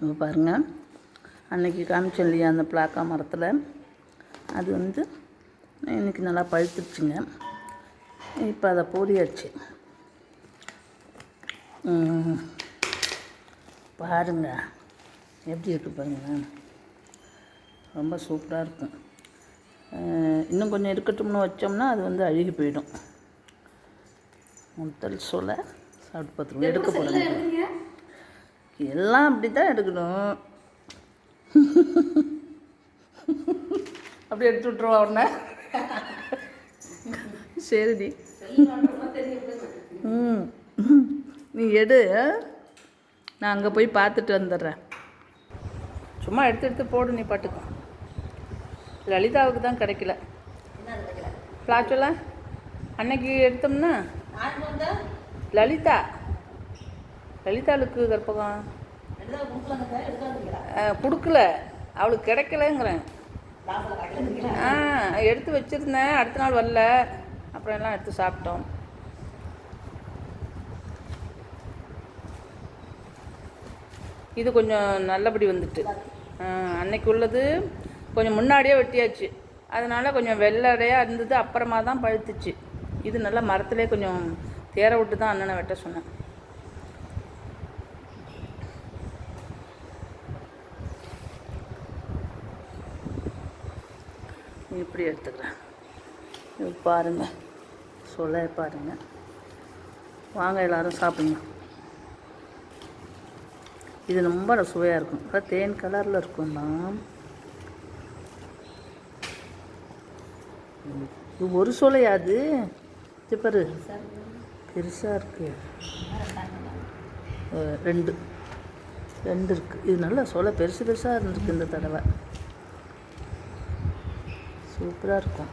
பாருங்கள் அன்னைக்கு காமிச்சேன் இல்லையா அந்த பிளாக்கா மரத்தில்? அது வந்து இன்னைக்கு நல்லா பழுத்துருச்சுங்க. இப்போ அதை பொரியாச்சு. ம். பாருங்க. எப்படி இருக்கு பாருங்க. ரொம்ப சூப்பராக இருக்கும் இன்னும் கொஞ்சம் இருக்கட்டும்னு வச்சோம்னா அது வந்து அழுகி போயிடும். முதல் சொல்ல சாப்பிட்டு பார்த்துருவோம். எடுக்க போகிறேங்க எல்லாம் அப்படி தான் எடுக்கணும். அப்படி எடுத்து விட்ருவா உடனே சரிடி. ம். நீ எடு. நான் அங்கே போய் பார்த்துட்டு வந்துடுறேன். சும்மா எடுத்து எடுத்து போடு நீ பாட்டுக்கு. லலிதாவுக்கு தான் கிடைக்கல. பிளாச்சோல அன்னைக்கு எடுத்தோம்னா? லலிதா. லலிதாளுக்கு கற்பகம். கொடுக்கல. அவளுக்கு கிடைக்கலங்கிறேன். ஆ எடுத்து வச்சுருந்தேன். அடுத்த நாள் வரல. அப்புறம் எல்லாம் எடுத்து சாப்பிட்டோம். இது கொஞ்சம் நல்லபடி வந்துட்டு. அன்னைக்கு உள்ளது கொஞ்சம் முன்னாடியே வெட்டியாச்சு. அதனால கொஞ்சம் வெள்ளடையாக இருந்தது. அப்புறமா தான் பழுத்துச்சு. இது நல்லா மரத்துலேயே கொஞ்சம் தேர விட்டு தான் அண்ணனை வெட்ட சொன்னேன். இப்படி எடுத்துக்கிறேன். இது பாருங்கள் சொல்ல பாருங்க. வாங்க எல்லாரும் சாப்பிடுங்க. இது ரொம்ப சுவையாக இருக்கும். அதான் தேன் கலரில் இருக்கும்னா இது ஒரு சோலையா அது? பாரு. பெருசாக இருக்கு. ரெண்டு. ரெண்டு இருக்குது இது நல்லா சோலை பெருசு பெருசாக இருந்திருக்கு இந்த தடவை. சூப்பராக இருக்கும்.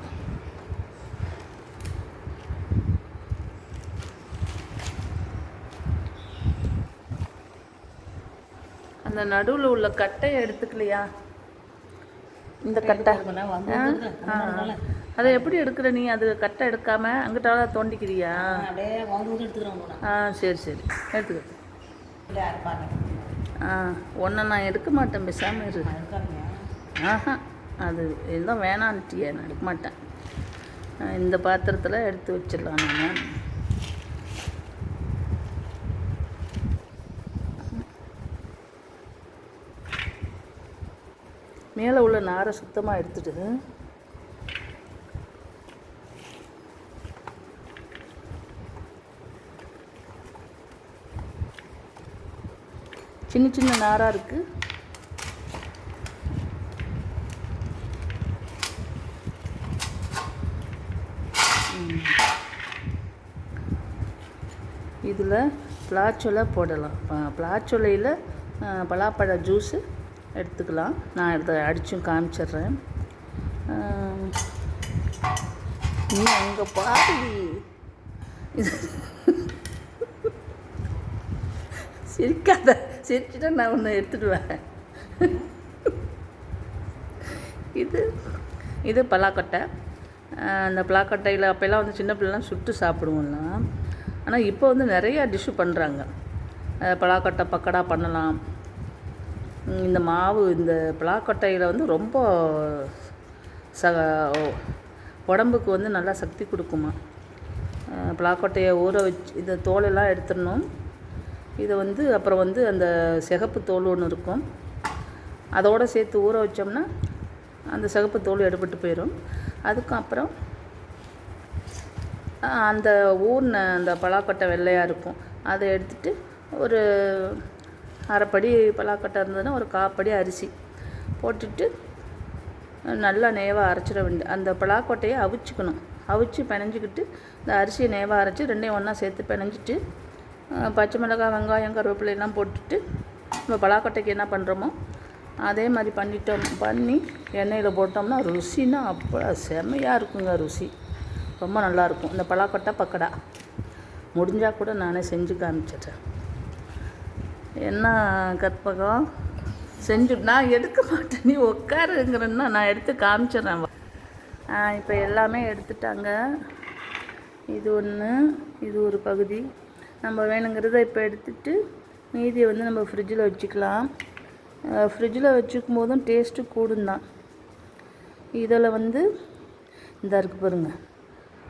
அந்த நடுவில் உள்ள கட்டையை எடுத்துக்கலையா? இந்த கட்டை. அதை எப்படி எடுக்கிற நீ? அது கட்டை எடுக்காம அங்கிட்டால தோண்டிக்கிறியா? ஆ சரி சரி. எடுத்துக்க. ஆ ஒன்றை நான் எடுக்க மாட்டேன் பேசாமல் இரு. ஆஹா. அது இதுதான் வேணான்ட்டியே நான் எடுக்க மாட்டேன். இந்த பாத்திரத்தில் எடுத்து வச்சிடலாம் நான். மேலே உள்ள நாரை சுத்தமாக எடுத்துட்டு சின்ன சின்ன நாராக இருக்குது இதில் பலாச்சொலை போடலாம். ப- பலாச்சொலையில் பலாப்பழ ஜூஸு எடுத்துக்கலாம். நான் இதை அடித்தும் காமிச்சிடுறேன். நீ அங்கே பாருடி சிரிக்காத. சிரிச்சுட்டா நான் ஒன்று எடுத்துடுவேன். இது இது பலாக்கொட்டை. அந்த பலாக்கொட்டையில் அப்போல்லாம் வந்து சின்ன பிள்ளைலாம் சுட்டு சாப்பிடுவோம்லாம் ஆனால் இப்போ வந்து நிறையா டிஷ்ஷு பண்ணுறாங்க பலாக்கொட்டை பக்கடா பண்ணலாம். இந்த மாவு இந்த பலாக்கொட்டையில் வந்து ரொம்ப ச உடம்புக்கு வந்து நல்லா சக்தி கொடுக்குமா. பலாக்கொட்டையை ஊற வச்சு இந்த தோலெல்லாம் எடுத்துடணும். இதை வந்து அப்புறம் வந்து அந்த சிகப்பு தோல் ஒன்று இருக்கும். அதோடு சேர்த்து ஊற வச்சோம்னா அந்த சிகப்பு தோல் எடுபட்டு போயிடும். அதுக்கும் அப்புறம் அந்த ஊர்ன அந்த பலாக்கொட்டை வெள்ளையாக இருக்கும். அதை எடுத்துட்டு ஒரு அரைப்படி பலாக்கொட்டை இருந்ததுன்னா ஒரு காப்படி அரிசி போட்டுட்டு நல்லா நேவாக அரைச்சிட வேண்டிய அந்த பலாக்கொட்டையை அவிச்சுக்கணும். அவிச்சு பிணைஞ்சிக்கிட்டு இந்த அரிசியை நேவாக அரைச்சி ரெண்டையும் ஒன்றா சேர்த்து பிணைஞ்சிட்டு பச்சை மிளகாய் வெங்காயம் கருவேப்பிலையெல்லாம் போட்டுட்டு நம்ம பலாக்கொட்டைக்கு என்ன பண்ணுறோமோ அதே மாதிரி பண்ணிட்டோம். பண்ணி எண்ணெயில் போட்டோம்னா ருசினா அப்போ செம்மையாக இருக்குங்க ருசி. ரொம்ப நல்லாயிருக்கும். இந்த பலாக்கொட்டை பக்கடா. முடிஞ்சால் கூட நானே செஞ்சு காமிச்சிட்டேன் என்ன கற்பகம்? செஞ்சு நான் எடுக்க மாட்டேன். நீ உட்காருங்கிறன்னா நான் எடுத்து காமிச்சிடுறேன். இப்போ எல்லாமே எடுத்துட்டாங்க. இது ஒன்று இது ஒரு பகுதி. நம்ம வேணுங்கிறத இப்போ எடுத்துட்டு மீதியை வந்து நம்ம ஃப்ரிட்ஜில் வச்சுக்கலாம். ஃப்ரிட்ஜில் வச்சுக்கும் போதும் டேஸ்ட்டு கூடும் தான் இதில் வந்து இந்த இருக்குது பாருங்கள்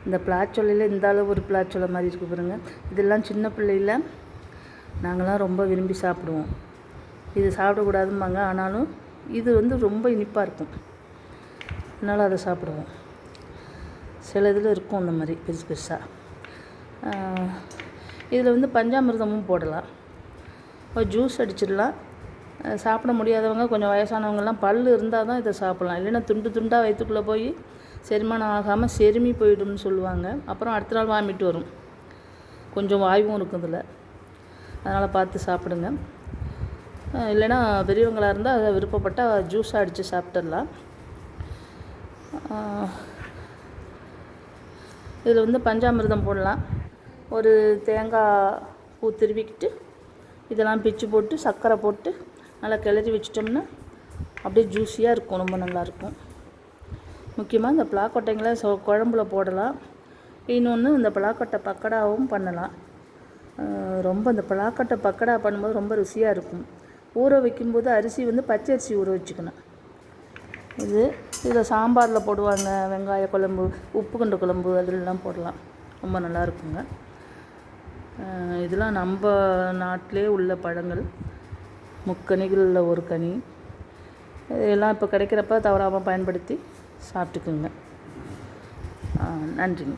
இந்த பிளாச்சொலையில் இந்த அளவு ஒரு பிளாச்சொலை மாதிரி இருக்குது பாருங்கள் இதெல்லாம் சின்ன பிள்ளையில நாங்களாம் ரொம்ப விரும்பி சாப்பிடுவோம். இது சாப்பிடக்கூடாதும்பாங்க. ஆனாலும் இது வந்து ரொம்ப இனிப்பாக இருக்கும். அதனால் அதை சாப்பிடுவோம். சில இதில் இருக்கும் அந்த மாதிரி பெருசு பெருசாக இதில் வந்து பஞ்சாமிர்தமும் போடலாம். ஜூஸ் அடிச்சிடலாம். சாப்பிட முடியாதவங்க கொஞ்சம் வயசானவங்கெல்லாம் பல் இருந்தால் தான் இதை சாப்பிட்லாம். இல்லைன்னா துண்டு துண்டாக வயிற்றுக்குள்ளே போய் செரிமானம் ஆகாமல் செருமி போயிடும்னு சொல்லுவாங்க. அப்புறம் அடுத்த நாள் வாமிட்டு வரும். கொஞ்சம் வாய்வும் இருக்கும் இதில் அதனால் பார்த்து சாப்பிடுங்க. இல்லைன்னா பெரியவங்களாக இருந்தால் அதை விருப்பப்பட்டால் ஜூஸாக அடித்து சாப்பிட்டுடலாம். இதில் வந்து பஞ்சாமிர்தம் போடலாம். ஒரு தேங்காய் பூ திருவிக்கிட்டு இதெல்லாம் பிச்சு போட்டு சர்க்கரை போட்டு நல்லா கிளறி வச்சிட்டோம்னா அப்படியே ஜூஸியாக இருக்கும் ரொம்ப நல்லாயிருக்கும். முக்கியமாக இந்த பலாக்கொட்டைங்களை சொ குழம்புல போடலாம். இன்னொன்று இந்த பலாக்கொட்டை பக்கடாவும் பண்ணலாம். ரொம்ப இந்த பலாக்கொட்டை பக்கடா பண்ணும்போது ரொம்ப ருசியாக இருக்கும். ஊற வைக்கும்போது அரிசி வந்து பச்சை அரிசி ஊற வச்சுக்கணும். இது இதில் சாம்பாரில் போடுவாங்க வெங்காய குழம்பு உப்பு கண்டு குழம்பு அதிலெலாம் போடலாம். ரொம்ப நல்லா இருக்குங்க. இதெல்லாம் நம்ம நாட்டிலே உள்ள பழங்கள். முக்கனிகளில் ஒரு கனி. இதெல்லாம் இப்போ கிடைக்கிறப்ப தவறாமல் பயன்படுத்தி சாப்பிட்டுக்குங்க. நன்றிங்க.